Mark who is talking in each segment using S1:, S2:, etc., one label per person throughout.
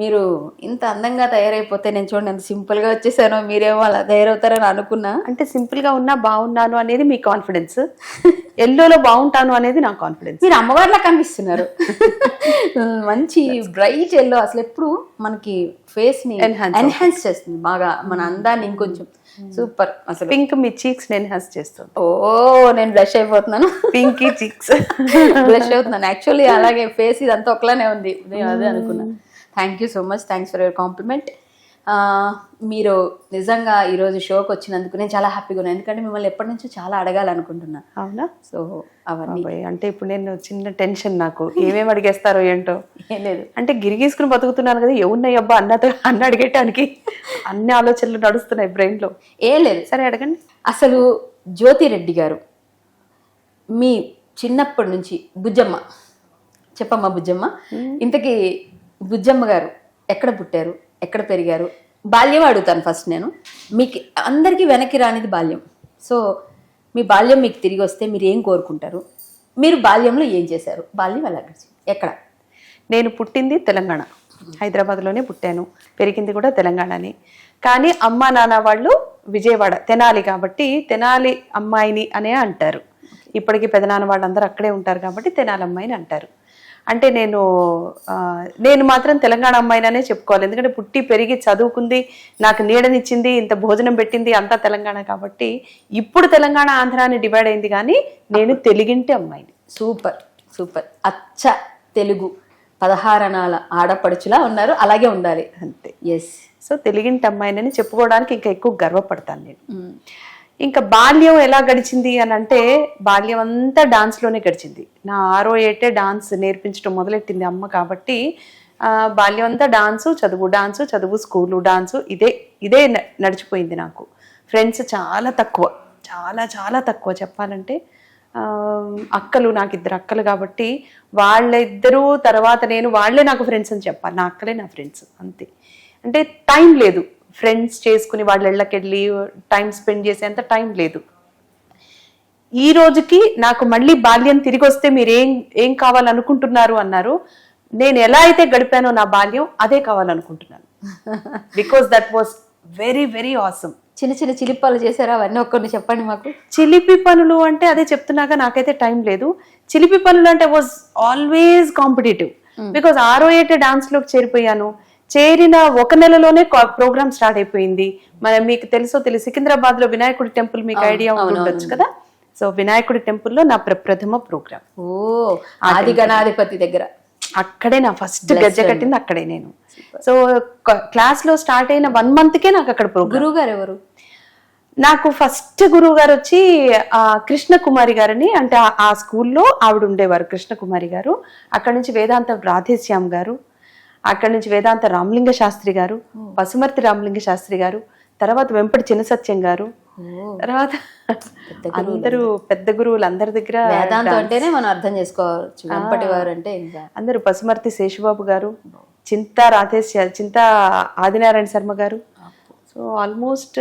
S1: మీరు ఇంత అందంగా తయారైపోతే నేను చూడండి ఎంత సింపుల్గా వచ్చేసానో మీరేమో అలా తయారవుతారని అనుకున్నా.
S2: అంటే సింపుల్గా ఉన్నా బాగున్నాను అనేది మీ కాన్ఫిడెన్స్ ఎల్లోలో బాగుంటాను అనేది నా కాన్ఫిడెన్స్
S1: మీరు అమ్మవారిలా కనిపిస్తున్నారు. మంచి బ్రైట్ ఎల్లో అసలు ఎప్పుడు మనకి ఫేస్ని
S2: Enhance
S1: ఎన్హాన్స్ చేస్తుంది. బాగా మన అందాన్ని ఇంకొంచెం సూపర్ అసలు.
S2: పింక్ మీ చీక్స్ ఎన్హాన్స్ చేస్తుంది.
S1: ఓ నేను బ్లష్ అయిపోతున్నాను.
S2: పింకీ చీక్స్
S1: బ్లష్ అవుతున్నాను. యాక్చువల్లీ అలాగే ఫేస్ ఇదంతా ఒకలానే ఉంది. నేను అదే అనుకున్నా. Thank you so much thanks for your compliment మీరు నిజంగా ఈరోజు షోకి వచ్చినందుకు నేను చాలా హ్యాపీగా ఉన్నాను. ఎందుకంటే మిమ్మల్ని ఎప్పటి నుంచో చాలా అడగాలనుకుంటున్నా.
S2: అవునా?
S1: సో అవన్నీ.
S2: అంటే ఇప్పుడు నేను చిన్న టెన్షన్ నాకు. ఏమేమి అడిగేస్తారో ఏంటో.
S1: ఏం లేదు.
S2: అంటే గిరిగీసుకుని బతుకుతున్నాను కదా ఏమున్నాయి అబ్బా అన్నతో అన్న అడిగేటానికి? అన్ని ఆలోచనలు నడుస్తున్నాయి బ్రెయిన్లో
S1: ఏం లేదు.
S2: సరే అడగండి.
S1: అసలు జ్యోతిరెడ్డి గారు మీ చిన్నప్పటి నుంచి బుజ్జమ్మ చెప్పమ్మా బుజ్జమ్మ. ఇంతకీ బుజ్జమ్మ గారు ఎక్కడ పుట్టారు? ఎక్కడ పెరిగారు? బాల్యం అడుగుతాను ఫస్ట్ నేను. మీకు అందరికీ వెనక్కి రానిది బాల్యం. సో మీ బాల్యం మీకు తిరిగి వస్తే మీరు ఏం కోరుకుంటారు? మీరు బాల్యంలో ఏం చేశారు? బాల్యం ఎలా గడిచింది? ఎక్కడ?
S2: నేను పుట్టింది తెలంగాణ. హైదరాబాద్లోనే పుట్టాను. పెరిగింది కూడా తెలంగాణనే. కానీ అమ్మ నాన్న వాళ్ళు విజయవాడ తెనాలి కాబట్టి తెనాలి అమ్మాయిని అనే అంటారు. ఇప్పటికీ పెదనాన్న వాళ్ళందరూ అక్కడే ఉంటారు కాబట్టి తెనాలి అమ్మాయిని అంటారు. అంటే నేను నేను మాత్రం తెలంగాణ అమ్మాయిననే చెప్పుకోవాలి. ఎందుకంటే పుట్టి పెరిగి చదువుకుంది నాకు నీడనిచ్చింది ఇంత భోజనం పెట్టింది అంతా తెలంగాణ కాబట్టి ఇప్పుడు తెలంగాణ ఆంధ్ర అని డివైడ్ అయింది కానీ నేను తెలుగింటి అమ్మాయిని.
S1: Super super. అచ్చ తెలుగు పదహారణాల ఆడపడుచులా ఉన్నారు అలాగే ఉండాలి.
S2: అంతే.
S1: ఎస్
S2: సో తెలుగింటి అమ్మాయినని చెప్పుకోవడానికి ఇంకా ఎక్కువ గర్వపడతాను నేను. ఇంకా బాల్యం ఎలా గడిచింది అని అంటే బాల్యం అంతా డాన్స్లోనే గడిచింది. నా ఆరో ఏటే డాన్స్ నేర్పించడం మొదలెట్టింది అమ్మ కాబట్టి బాల్యం అంతా డాన్సు చదువు డాన్సు చదువు స్కూలు డాన్సు ఇదే ఇదే నడిచిపోయింది నాకు. ఫ్రెండ్స్ చాలా తక్కువ చాలా చాలా తక్కువ చెప్పాలంటే. అక్కలు నాకు ఇద్దరు అక్కలు కాబట్టి వాళ్ళిద్దరూ తర్వాత నేను వాళ్ళే నాకు ఫ్రెండ్స్ అని చెప్పాలి. నా అక్కలే నా ఫ్రెండ్స్ అంతే. అంటే టైం లేదు. ఫ్రెండ్స్ చేసుకుని వాళ్ళ ఇళ్ళకి వెళ్ళి టైం స్పెండ్ చేసేంత టైం లేదు. ఈ రోజుకి నాకు మళ్ళీ బాల్యం తిరిగి వస్తే మీరు ఏం ఏం కావాలనుకుంటున్నారు అన్నారు. నేను ఎలా అయితే గడిపానో నా బాల్యం అదే కావాలనుకుంటున్నాను. Because that was very very awesome
S1: చిన్న చిన్న చిలిపాలు చేశారా? అవన్నీ ఒక్కరిని చెప్పండి మాకు.
S2: చిలిపి పనులు అంటే అదే చెప్తున్నాక నాకైతే టైం లేదు. చిలిపి పనులు అంటే వాజ్ ఆల్వేస్ కాంపిటేటివ్ బికాజ్ ఆరో ఏటే డాన్స్లోకి చేరిపోయాను. చేరిన ఒక నెలలోనే ప్రోగ్రామ్ స్టార్ట్ అయిపోయింది. మరి మీకు తెలుసో తెలిసి సికింద్రాబాద్లో వినాయకుడి టెంపుల్ మీకు ఐడియా ఉండొచ్చు కదా? సో వినాయకుడి టెంపుల్లో నా ప్రప్రథమ ప్రోగ్రామ్.
S1: ఓ ఆది గణాధిపతి దగ్గర.
S2: అక్కడే నా ఫస్ట్ గజ్జ కట్టింది అక్కడే నేను. సో క్లాస్లో స్టార్ట్ అయిన వన్ మంత్ కే నాకు అక్కడ
S1: గురువు గారు ఎవరు?
S2: నాకు ఫస్ట్ గురువు గారు వచ్చి ఆ, కృష్ణకుమారి గారని అంటే ఆ- స్కూల్లో ఆవిడ ఉండేవారు కృష్ణకుమారి గారు. అక్కడ నుంచి వేదాంత రాధేశ్యామ్ గారు అక్కడ నుంచి వేదాంత రామలింగ శాస్త్రి గారు పసుమర్తి రామలింగ శాస్త్రి గారు తర్వాత వెంపటి చిన్న సత్యం గారు తర్వాత అందరూ పెద్ద గురువులు అందరి దగ్గర
S1: వేదాంతం అంటేనే మనం అర్థం చేసుకోవచ్చు. వెంపటి వారు అంటే
S2: అందరూ పసుమర్తి శేషబాబు గారు చింత రాధేశ్ చింత ఆదినారాయణ శర్మ గారు. సో ఆల్మోస్ట్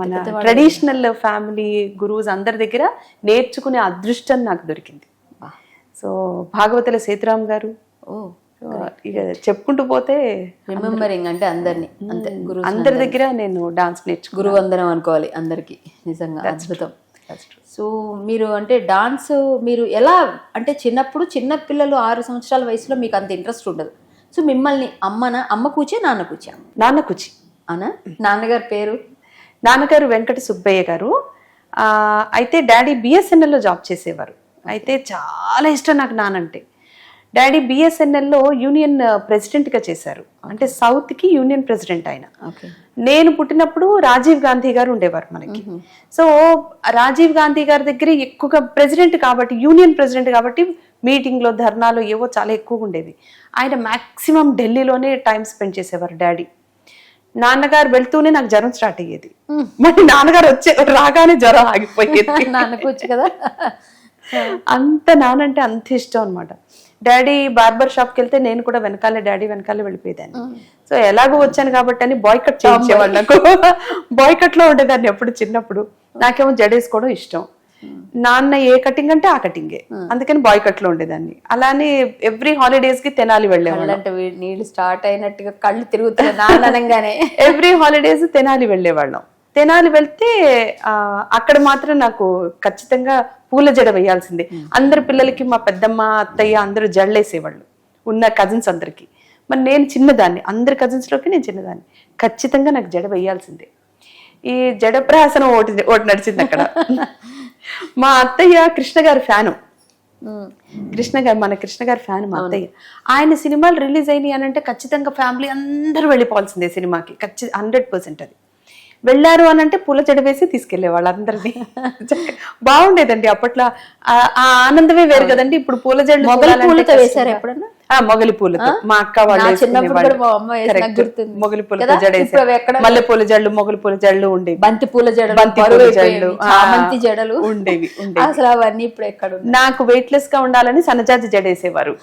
S2: మన ట్రెడిషనల్ ఫ్యామిలీ గురువుస్ అందరి దగ్గర నేర్చుకునే అదృష్టం నాకు దొరికింది. సో భాగవతుల సీతారాం గారు
S1: ఓ.
S2: ఇక చెప్పుకుంటూ పోతే
S1: రిమెంబరింగ్ అంటే అందరినీ అంతే గురువు
S2: అందరి దగ్గర నేను డాన్స్ నేర్చుకున్నాను
S1: గురువందనం అనుకోవాలి అందరికి నిజంగా అద్భుతం. సో మీరు అంటే డాన్స్ మీరు ఎలా అంటే చిన్నప్పుడు చిన్న పిల్లలు ఆరు సంవత్సరాల వయసులో మీకు అంత ఇంట్రెస్ట్ ఉండదు. సో మిమ్మల్ని అమ్మన అమ్మ కూర్చే నాన్న కూర్చా
S2: నాన్న కుచి.
S1: అనా నాన్నగారి పేరు?
S2: నాన్నగారు వెంకట సుబ్బయ్య గారు. ఆ, అయితే డాడీ బిఎస్ఎన్ఎల్లో జాబ్ చేసేవారు. అయితే చాలా ఇష్టం నాకు నానంటే డాడీ బిఎస్ఎన్ఎల్లో యూనియన్ ప్రెసిడెంట్గా చేశారు. అంటే సౌత్కి యూనియన్ ప్రెసిడెంట్ ఆయన. నేను పుట్టినప్పుడు రాజీవ్ గాంధీ గారు ఉండేవారు మనకి. సో రాజీవ్ గాంధీ గారి దగ్గర ఎక్కువగా ప్రెసిడెంట్ కాబట్టి యూనియన్ ప్రెసిడెంట్ కాబట్టి మీటింగ్లో ధర్నాలు ఏవో చాలా ఎక్కువగా ఉండేవి. ఆయన మాక్సిమం ఢిల్లీలోనే టైం స్పెండ్ చేసేవారు డాడీ. నాన్నగారు వెళ్తూనే నాకు జ్వరం స్టార్ట్ అయ్యేది. మరి నాన్నగారు వచ్చే రాగానే జ్వరం ఆగిపోయేది.
S1: నాన్న కూర్చు కదా.
S2: అంత నానంటే అంత ఇష్టం అనమాట డాడీ బార్బర్ షాప్కి వెళ్తే నేను కూడా వెనకాలే డాడీ వెనకాలే వెళ్ళిపోయేదాన్ని. సో ఎలాగో వచ్చాను కాబట్టి అని బాయ్ కట్ చేయించేవాళ్ళు నాకు. బాయ్ కట్లో ఉండేదాన్ని ఎప్పుడు చిన్నప్పుడు. నాకేమో జడేసుకోవడం ఇష్టం. నాన్న ఏ కటింగ్ అంటే ఆ కటింగే. అందుకని బాయ్ కట్లో ఉండేదాన్ని. అలానే ఎవ్రీ హాలిడేస్కి తెనాలి వెళ్ళేవాళ్ళం.
S1: నీళ్ళు స్టార్ట్ అయినట్టుగా కళ్ళు తిరుగుతున్నాయి
S2: ఎవ్రీ హాలిడేస్ తెనాలి వెళ్ళేవాళ్ళం. తెనాలి వెళ్తే అక్కడ మాత్రం నాకు ఖచ్చితంగా పూల జడ వేయాల్సిందే అందరి పిల్లలకి మా పెద్దమ్మ అత్తయ్య అందరూ జడలేసేవాళ్ళు. ఉన్న కజిన్స్ అందరికి. మరి నేను చిన్నదాన్ని అందరి కజిన్స్లోకి నేను చిన్నదాన్ని. ఖచ్చితంగా నాకు జడ వేయాల్సిందే. ఈ జడ ప్రహాసనం ఒకటి ఒకటి నడిచింది అక్కడ. మా అత్తయ్య కృష్ణ గారి ఫ్యాను. కృష్ణ గారు మన కృష్ణ గారి ఫ్యాన్ మా అత్తయ్య. ఆయన సినిమాలు రిలీజ్ అయినాయి అని అంటే ఖచ్చితంగా ఫ్యామిలీ అందరూ వెళ్ళిపోవాల్సిందే సినిమాకి. ఖచ్చితంగా హండ్రెడ్ పర్సెంట్ అది. వెళ్ళారు అని అంటే పూల జడ వేసి తీసుకెళ్ళే వాళ్ళు అందరినీ. బాగుండేదండి అప్పట్లో. ఆ- ఆనందమే వేరు కదండి. ఇప్పుడు పూల
S1: మొగలి
S2: చూడాలంటే
S1: పూలతో వేశారా ఎప్పుడన్నా?
S2: ఆ, మొగలి పూలతో. మా అక్క వాళ్ళు. మొగలి పూలతో
S1: కదా?
S2: జడ
S1: ఇప్పుడు అవి ఎక్కడ-
S2: మల్లె పూల జడలు మొగలి పూల జడలు ఉండేవి
S1: బంతి పూల జడలు
S2: బంతి పూల జడలు,
S1: చామంతి జడలు.
S2: ఉండేవి.
S1: అసలు అవన్నీ ఇప్పుడు ఎక్కడ?
S2: నాకు వెయిట్ లెస్గా ఉండాలని సన్నజాజి జడేసేవారు.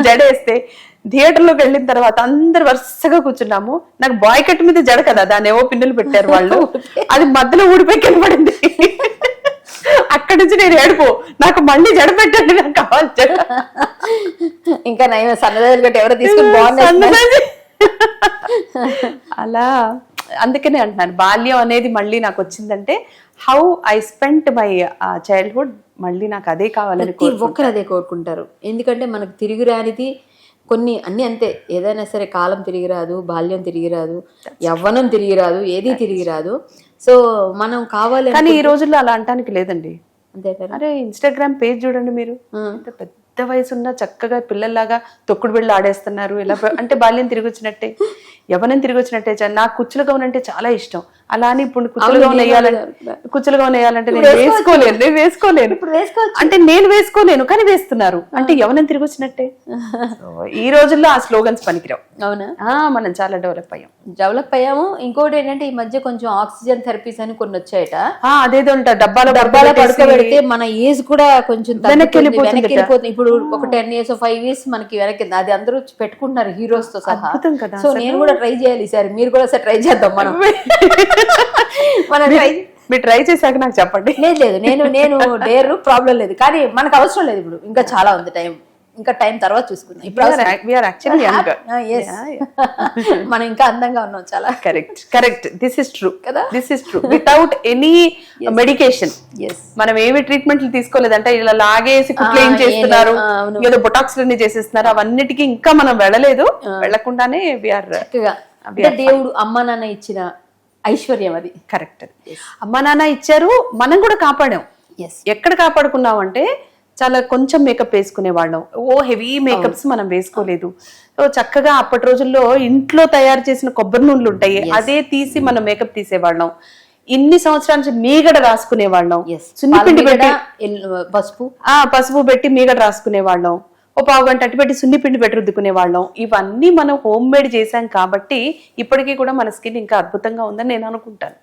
S2: జడేస్తే థియేటర్లోకి వెళ్ళిన తర్వాత అందరు వరుసగా కూర్చున్నాము. నాకు బాయ్ కట్ మీద జడ కదా దాన్ని ఏవో పిన్నులు పెట్టారు వాళ్ళు. అది మధ్యలో ఊడిపోయి కిందపడింది అక్కడి నుంచి నేను ఏడుపు. నాకు మళ్ళీ జడ పెట్టండి నాకు కావాలి జడ.
S1: ఇంకా నయం సన్నదాలు గట్టి ఎవరో తీసుకుని బాగున్నాయి.
S2: అలా. అందుకనే అంటున్నాను బాల్యం అనేది మళ్ళీ నాకు వచ్చిందంటే how I spent my childhood మళ్ళీ నాకు అదే కావాలని
S1: ఒక్కరు అదే కోరుకుంటారు. ఎందుకంటే మనకు తిరిగి రానిది కొన్ని అన్ని అంతే. ఏదైనా సరే కాలం తిరిగి రాదు బాల్యం తిరిగి రాదు యవ్వనం తిరిగి రాదు ఏది తిరిగి రాదు. సో మనం కావాలి
S2: కానీ ఈ రోజుల్లో అలా అంటానికి లేదండి.
S1: అంతే కదా.
S2: అరే ఇన్స్టాగ్రామ్ పేజ్ చూడండి మీరు. పెద్ద వయసు ఉన్న చక్కగా పిల్లల్లాగా తొక్కుడు బిళ్ళ ఆడేస్తున్నారు. ఇలా అంటే బాల్యం తిరిగి వచ్చినట్టే. యవనం తిరిగి వచ్చినట్టే నాకు కుచ్చుల గౌన్ అంటే చాలా ఇష్టం. అలా అని ఇప్పుడు కుచ్చుల గౌన్ వేయాలంటే కుచ్చుల గౌన్ వేయాలంటే నేను వేసుకోలేను నేను వేసుకోలేను. అంటే నేను వేసుకోలేను కానీ వేస్తున్నారు. అంటే యవనం తిరిగి వచ్చినట్టే? ఈ రోజుల్లో ఆ స్లోగన్స్ పనికిరావు.
S1: అవునా?
S2: మనం చాలా డెవలప్ అయ్యాం.
S1: డెవలప్ అయ్యాము. ఇంకోటి ఏంటంటే ఈ మధ్య కొంచెం ఆక్సిజన్ థెరపీస్ అని కొన్ని వచ్చాయట.
S2: అదేదో ఉంటా డబ్బాలో
S1: డబ్బాలో పడుకోబెడితే మన ఏజ్ కూడా కొంచెం
S2: వెనక్కి
S1: వెళ్ళిపోతుంది. ఇప్పుడు ఒక టెన్ ఇయర్స్ ఫైవ్ ఇయర్స్ మనకి వెనక్కి అది అందరూ పెట్టుకుంటున్నారు హీరోస్తో సహా సో నేను కూడా ట్రై చేయాలి ఈసారి. మీరు కూడా ఒకసారి ట్రై చేద్దాం మనం. మనం ట్రై
S2: మీరు ట్రై చేశాక నాకు చెప్పండి.
S1: లేదు లేదు. నేను నేను డేరు ప్రాబ్లం లేదు. కానీ మనకు అవసరం లేదు ఇప్పుడు. ఇంకా చాలా ఉంది టైం ఇంకా టైం తర్వాత చూసుకుందాం. ఇప్పుడు Ah. మనం ఇంకా అందంగా ఉన్నాం చాలా.
S2: Correct correct this is true
S1: కదా?
S2: This is true without any medication మనం ఏమి ట్రీట్మెంట్లు తీసుకోలేదంటే ఇలా లాగేసి కుట్లు ఏం చేస్తున్నారు
S1: అవును.
S2: ఏదో బొటాక్స్ అన్ని చేసేస్తున్నారు అవన్నిటికీ ఇంకా మనం వెళ్ళలేదు. వెళ్ళకుండానే విఆర్
S1: దేవుడు అమ్మ నాన్న ఇచ్చిన ఐశ్వర్యం అది.
S2: కరెక్ట్ అమ్మ నాన్న ఇచ్చారు మనం కూడా కాపాడాం. ఎక్కడ కాపాడుకున్నాం అంటే చాలా కొంచెం మేకప్ వేసుకునే వాళ్ళం ఓ హెవీ మేకప్స్ మనం వేసుకోలేదు. సో చక్కగా అప్పటి రోజుల్లో ఇంట్లో తయారు చేసిన కొబ్బరి నూనెలు ఉంటాయి. అదే తీసి మనం మేకప్ తీసేవాళ్ళం. ఇన్ని సంవత్సరాల నుంచి మీగడ రాసుకునే వాళ్ళం సున్నిపిండి పెట్టి
S1: పసుపు?
S2: ఆ పసుపు పెట్టి మీగడ రాసుకునే వాళ్ళం ఓ పావు గంట అట్టి పెట్టి సున్నిపిండి పెట్టి రుద్దుకునే వాళ్ళం ఇవన్నీ మనం హోమ్ మేడ్ చేశాం కాబట్టి ఇప్పటికీ కూడా మన స్కిన్ ఇంకా అద్భుతంగా ఉందని నేను అనుకుంటాను.